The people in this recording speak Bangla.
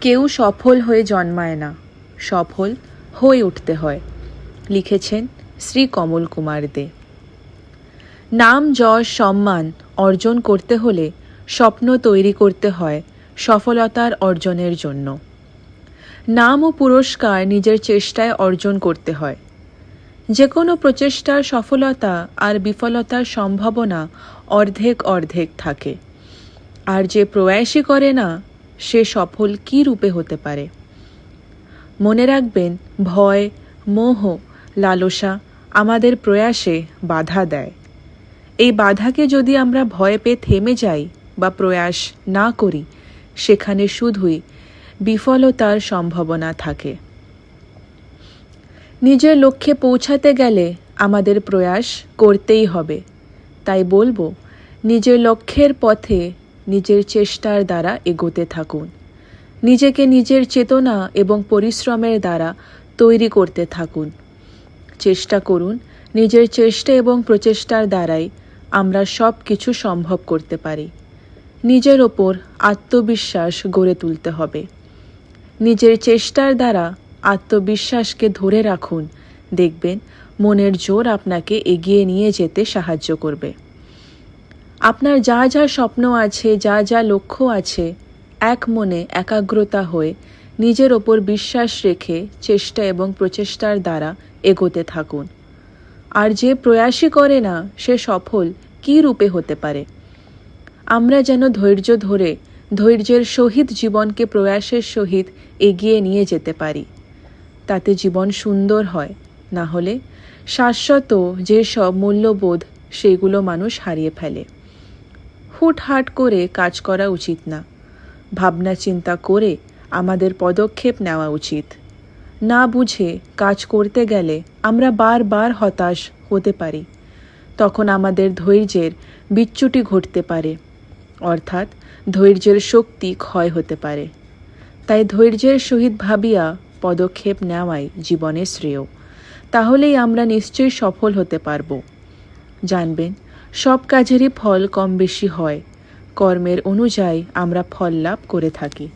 কেউ সফল হয়ে জন্মায় না, সফল হয়ে উঠতে হয়, লিখেছেন শ্রী কমল কুমার দে। নাম, যশ, সম্মান অর্জন করতে হলে স্বপ্ন তৈরি করতে হয় সফলতার অর্জনের জন্য। নাম ও পুরস্কার নিজের চেষ্টায় অর্জন করতে হয়। যে কোনো প্রচেষ্টার সফলতা আর বিফলতার সম্ভাবনা অর্ধেক অর্ধেক থাকে। আর যে প্রয়াসই করে না সে সফল কী রূপে হতে পারে? মনে রাখবেন, ভয়, মোহ, লালসা আমাদের প্রয়াসে বাধা দেয়। এই বাধাকে যদি আমরা ভয় পেয়ে থেমে যাই বা প্রয়াস না করি, সেখানে শুধুই বিফলতার সম্ভাবনা থাকে। নিজের লক্ষ্যে পৌঁছাতে গেলে আমাদের প্রয়াস করতেই হবে। তাই বলব, নিজের লক্ষ্যের পথে নিজের চেষ্টার দ্বারা এগোতে থাকুন। নিজেকে নিজের চেতনা এবং পরিশ্রমের দ্বারা তৈরি করতে থাকুন। চেষ্টা করুন নিজের চেষ্টা এবং প্রচেষ্টার দ্বারাই আমরা সব কিছু সম্ভব করতে পারি। নিজের ওপর আত্মবিশ্বাস গড়ে তুলতে হবে। নিজের চেষ্টার দ্বারা আত্মবিশ্বাসকে ধরে রাখুন। দেখবেন মনের জোর আপনাকে এগিয়ে নিয়ে যেতে সাহায্য করবে। আপনার যা যা স্বপ্ন আছে, যা যা লক্ষ্য আছে, এক মনে একাগ্রতা হয়ে নিজের ওপর বিশ্বাস রেখে চেষ্টা এবং প্রচেষ্টার দ্বারা এগোতে থাকুন। আর যে প্রয়াসই করে না, সে সফল কী রূপে হতে পারে? আমরা যেন ধৈর্য ধরে ধৈর্যের সহিত জীবনকে প্রয়াসের সহিত এগিয়ে নিয়ে যেতে পারি। তাতে জীবন সুন্দর হয়। না হলে শাশ্বত যেসব মূল্যবোধ, সেগুলো মানুষ হারিয়ে ফেলে। হুটহাট করে কাজ করা উচিত না। ভাবনা চিন্তা করে আমাদের পদক্ষেপ নেওয়া উচিত। না বুঝে কাজ করতে গেলে আমরা বারবার হতাশ হতে পারি। তখন আমাদের ধৈর্যের বিচ্যুতি ঘটতে পারে। অর্থাৎ ধৈর্যের শক্তি ক্ষয় হতে পারে। তাই ধৈর্যের সহিত ভাবিয়া পদক্ষেপ নেওয়াই জীবনের শ্রেয়। তাহলেই আমরা নিশ্চয়ই সফল হতে পারব। জানবেন সব কাজেরই ফল কম বেশি হয়। কর্মের অনুযায়ী আমরা ফল লাভ করে থাকি।